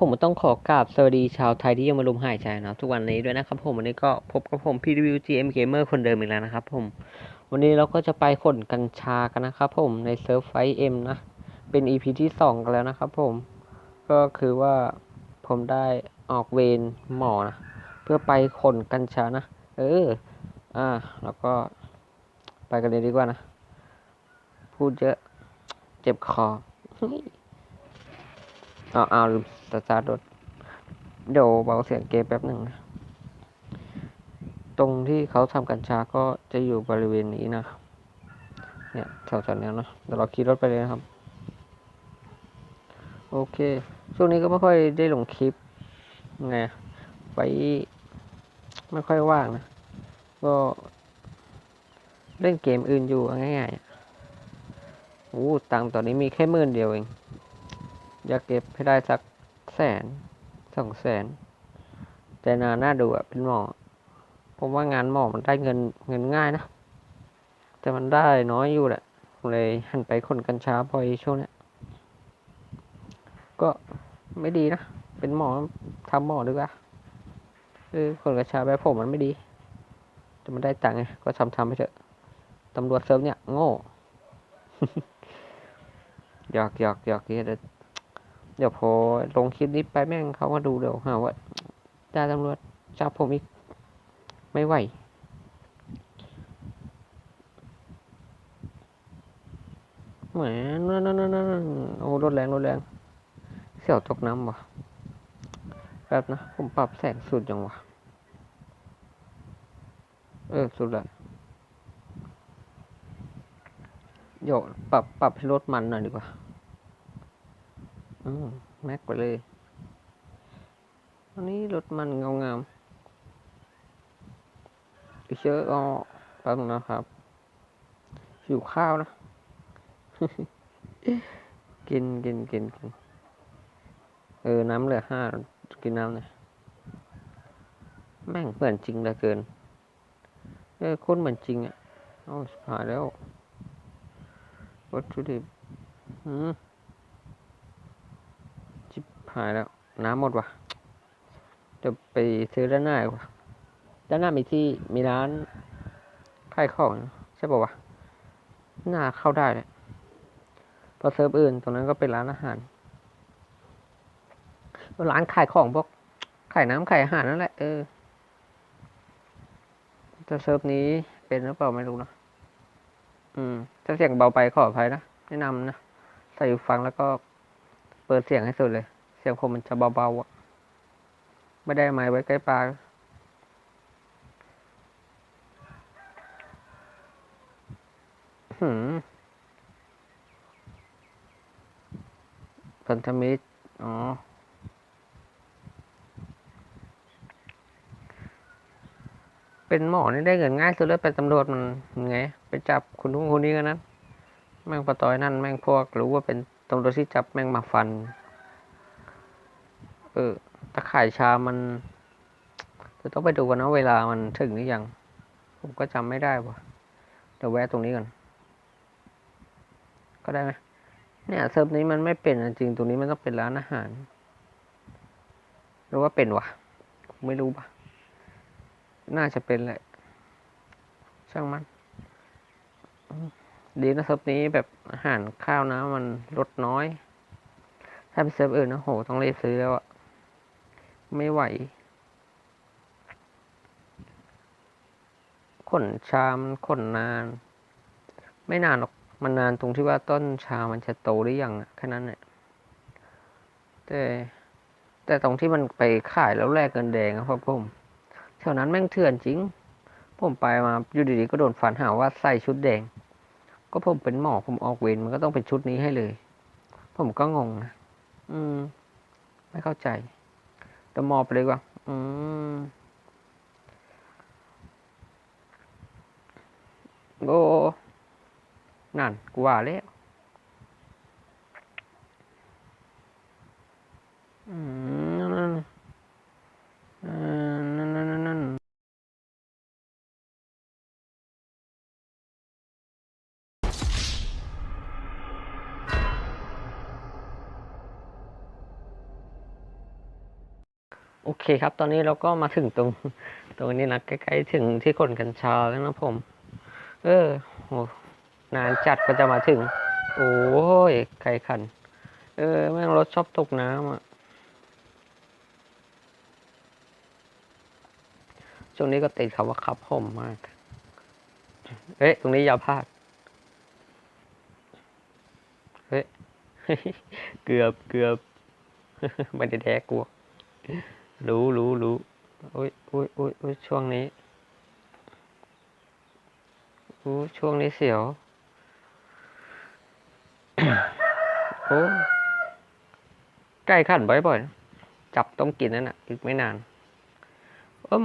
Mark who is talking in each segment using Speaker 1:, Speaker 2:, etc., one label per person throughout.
Speaker 1: ผมต้องขอกราบสวัสดีชาวไทยที่ยังมารุมหายใจนะทุกวันนี้ด้วยนะครับผมวันนี้ก็พบกับผม PWGM Gamer คนเดิมอีกแล้วนะครับผมวันนี้เราก็จะไปขนกัญชากันนะครับผมในเซิร์ฟไฟเอ็มนะ เป็น EP ที่สองกันแล้วนะครับผมก็คือว่าผมได้ออกเวรหมอนะ เพื่อไปขนกัญชานะ เออ อ่า แล้วก็ไปกันเลยดีกว่านะ พูดเยอะ เจ็บคอ เอาเอาลืมสตาร์ทรถเดี๋ยวเบาเสียงเกมแป๊บหนึ่ง ตรงที่เขาทำกัญชาก็จะอยู่บริเวณนี้นะ เนี่ยแถวๆนี้นะเดี๋ยวเราขี่รถไปเลยนะครับ โอเค ช่วงนี้ก็ไม่ค่อยได้ลงคลิป ไง ไป ไม่ค่อยว่างนะ ก็เล่นเกมอื่นอยู่ง่ายๆ อะโอ้ตังตอนนี้มีแค่หมื่นเดียวเอง อยากเก็บให้ได้สักแสนสองแสน แต่นาน่าดูอะเป็นหมอผมว่างานหมอมันได้เงินเงินง่ายนะ แต่มันได้น้อยอยู่แหละ เลยหันไปคนกัญชาพอยช่วงนี้ก็ไม่ดีนะ เป็นหมอทำหมอดีกว่าเออคนกัญชาแบบผมมันไม่ดี แต่มันได้ตังค์ไงก็ทำทำไปเถอะตำรวจเซิร์ฟเนี่ย โง่ หยอกหยอกหยอกเดี๋ยวเดี๋ยวพอลงคลิปนี้ไปแม่งเขามาดูเดี๋ยวหาว่าจ่าตำรวจจับผมอีก ไม่ไหวแหมนั่นนั่นนั่นนั่นโอ้รถแรงรถแรง เสี่ยวตกน้ำวะแป๊บนะ ผมปรับแสงสุดยังวะ เออ สุดละโยกปรับปรับให้รถมันหน่อยดีกว่า อืมแม็กไปเลยอันนี้รถมันเงางามอีเยอะก็แป๊บนึงนะครับหิวข้าวนะ กินกินกินกิน เออ น้ำเหลือห้ากินน้ำหน่อยแม่งเหมือนจริงเหลือเกิน เออคนเหมือนจริงอะ เอาชิบหายแล้ววัตถุดิบอืม หายแล้ว น้ำหมดว่ะเดี๋ยวไปซื้อด้านหน้าดีกว่าด้านหน้ามีที่มีร้านขายของใช่ป่าวะน่าเข้าได้เลยพอเซิร์ฟอื่นตรงนั้นก็เป็นร้านอาหาร ร้านขายของพวกขายน้ำขายอาหารนั่นแหละเออแต่เซิร์ฟนี้เป็นหรือเปล่าไม่รู้นะอืมถ้าเสียงเบาไปขออภัยนะแนะนำนะใส่หูฟังแล้วก็เปิดเสียงให้สุดเลย สียงผมมันจะเบาๆอะ ไม่ได้ไม้ไว้ใกล้ปากพันธมิตร อ๋อ เป็นหมอนี่ได้เงินง่ายสุดเลยเป็นตำรวจมันไง ไปจับคนนู้นคนนี้กันนั้น แม่งปะตอยนั่น แม่งพวกรู้ว่าเป็นตำรวจที่จับแม่งมาฟัน เออตะข่ายชามันจะต้องไปดูกันนะเวลามันถึงหรือยัง ผมก็จำไม่ได้ว่ะเดี๋ยวแวะตรงนี้ก่อนก็ได้ไหมเนี่ยเซิร์ฟนี้มันไม่เป็นจริงตรงนี้มันต้องเป็นร้านอาหารหรือว่าเป็นวะไม่รู้ปะน่าจะเป็นแหละ ช่างมัน ดีนะเซิร์ฟนี้แบบอาหารข้าวนะมันลดน้อย ถ้าเป็นเซิร์ฟอื่นนะโหต้องรีบซื้อแล้วอะ ไม่ไหว ขนชามนขนนาน ไม่นานหรอก มันนานตรงที่ว่าต้นชามันจะโตหรือยังอะแค่นั้นแหละ แต่ แต่ตรงที่มันไปขายแล้วแลกเงินแดงอะครับผมแถวนั้นแม่งเถื่อนจริง ผมไปมาอยู่ดีๆก็โดนฝันหาว่าใส่ชุดแดง ก็ผมเป็นหมอผมออกเวรมันก็ต้องเป็นชุดนี้ให้เลย ผมก็งงนะอืม ไม่เข้าใจ เดี๋ยวมอบไปเลยกว่า อืมโอ้นั่นกูว่าแล้วอืม โอเคครับ ตอนนี้เราก็มาถึงตรง ตรงนี้นะใกล้ๆถึงที่คนกัญชาแล้วนะผม เออโหนานจัดก็จะมาถึง โอ้ยไกลขัน เออ แม่งรถชอบตกน้ำอะช่วงนี้ก็ติดคำว่าขับผมมาก เอ๊ะ ตรงนี้อย่าพลาด เฮ้ย เกือบเกือบไม่ได้แท้กลัว รู้รู้รู้อุ้ยอุ้ยอุ้ยอุ้ยช่วงนี้อู้ช่วงนี้เสียว โอ้ใกล้ขันบ่อยๆ จับต้องกินนั่นน่ะ อีกไม่นาน เอิ่ม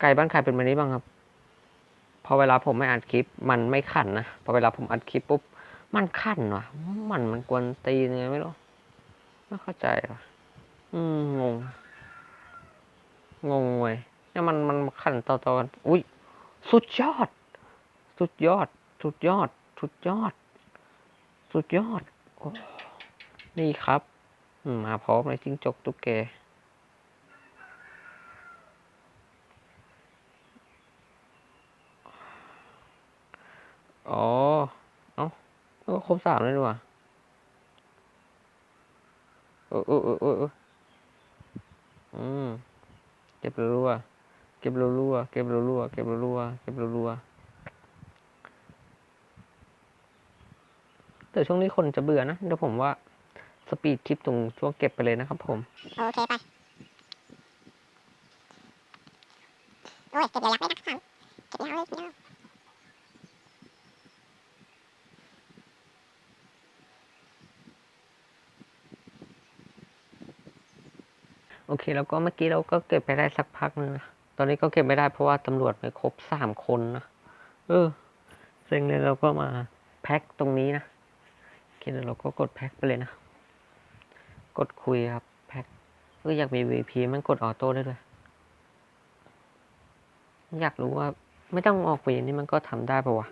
Speaker 1: ไก่บ้านใครเป็นแบบนี้บ้างครับ พอเวลาผมไม่อัดคลิป มันไม่ขันนะ พอเวลาผมอัดคลิปปุ๊บ มันขันว่ะ มันมันกวนตีนไงไม่รู้ ไม่เข้าใจว่ะ อืม งง งงเว้ยเนี่ยมันมันขันต่อต่อกันอุ้ยสุดยอด สุดยอด สุดยอด สุดยอด สุดยอดอนี่ครับมาพร้อมเลยจิ้งจกตุ๊กแกอ๋อ เอ้าก็ครบสามเลยดีกว่าโอ้โอ้โอ้โอ้โอ้อืม เก็บรัวๆเก็บรัวๆเก็บรัวๆเก็บรัวๆเก็บรัวๆแต่ช่วงนี้คนจะเบื่อนะเดี๋ยวผมว่าสปีดคลิปตรงช่วงเก็บไปเลยนะครับผม
Speaker 2: โอเคไป โอ้ยเก็บระยะไม่นักครับเก็บยาวเลยเก็บยาว
Speaker 1: โอเค แล้วก็เมื่อกี้เราก็เก็บไปได้สักพักนึงนะ ตอนนี้ก็เก็บไม่ได้เพราะว่าตำรวจไม่ครบสามคนนะ เออเซ็งเลยเราก็มาแพ็คตรงนี้นะโอเคเดี๋ยวเราก็กดแพ็คไปเลยนะ กดคุยครับ แพ็คเอออยากมี VP มันกดออโต้ได้ด้วยอยากรู้ว่าไม่ต้องออกเวรนี่มันก็ทำได้ปะวะ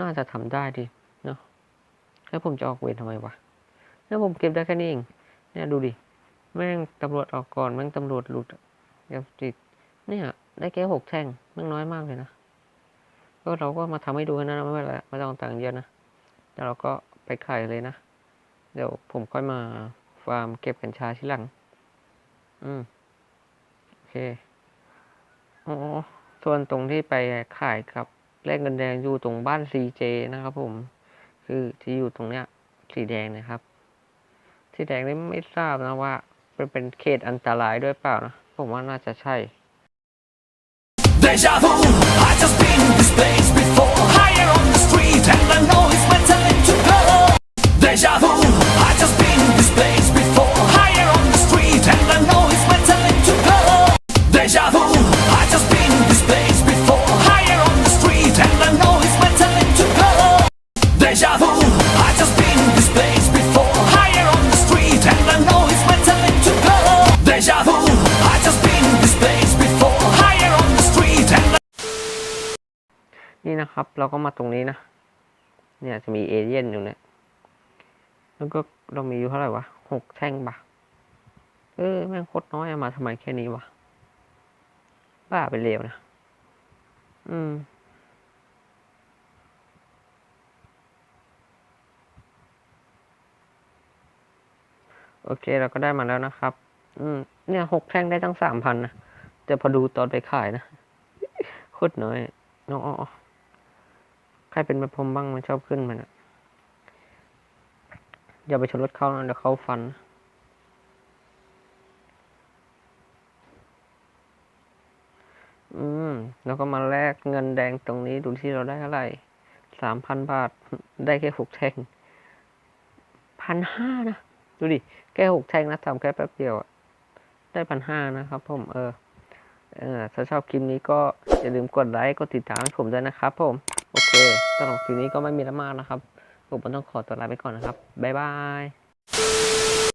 Speaker 1: น่าจะทำได้ดิ เนาะแล้วผมจะออกเวรทำไมวะ แล้วผมเก็บได้แค่นี้เอง เนี่ยดูดิ แม่งตำรวจออกก่อนแม่งตำรวจหลุดเดี๋ยวติดเนี่ย ได้แค่หกแท่งแม่งน้อยมากเลยนะก็เราก็มาทำให้ดูนะไม่เป็นไรไม่ต้องต่างเยอะนะแต่เราก็ไปขายเลยนะ เดี๋ยวผมค่อยมาฟาร์มเก็บกัญชาทีหลัง อืม โอเคอ๋อส่วนตรงที่ไปขายครับแลกเงินแดงอยู่ตรงบ้านซีเจนะครับผม คือที่อยู่ตรงเนี้ย สีแดงนะครับ สีแดงนี่ไม่ทราบนะว่า เป็นเป็นเขตอันตรายด้วยเปล่านะ ผมว่าน่าจะใช่
Speaker 3: Deja vu, I just been this place before Higher on the street and I know it's my time to go Deja vu,
Speaker 1: นี่นะครับ เราก็มาตรงนี้นะ เนี่ยจะมีเอเลี่ยนอยู่เนี่ย แล้วก็เรามีอยู่เท่าไหร่วะหกแท่งปะเออแม่งโคตรน้อยมาทำไมแค่นี้วะบ้าไปเร็วนะ อืมโอเคเราก็ได้มาแล้วนะครับ อืม เนี่ยหกแท่งได้ตั้งสามพันนะแต่พอดูตอนไปขายนะโคตรน้อยน้องอ๋อ ครเป็นแบบผมบ้างมันชอบขึ้นมันอะอย่าไปชนรถเขานะเดี๋ยวเขาฟัน อืม แล้วก็มาแลกเงินแดงตรงนี้ดูที่เราได้เท่าไหร่สามพันบาท ได้แค่หกแท่งพันห้านะ ดูดิ แค่หกแท่งนะทำแค่แป๊บเดียวอะได้พันห้านะครับผม เออ เออ ถ้าชอบคลิปนี้ก็อย่าลืมกดไลค์ กดติดตามให้ผมด้วยนะครับผม โอเคสำหรับคลิปนี้ก็ไม่มีละมากนะครับผมต้องขอตัวลาไปก่อนนะครับ บ๊ายบาย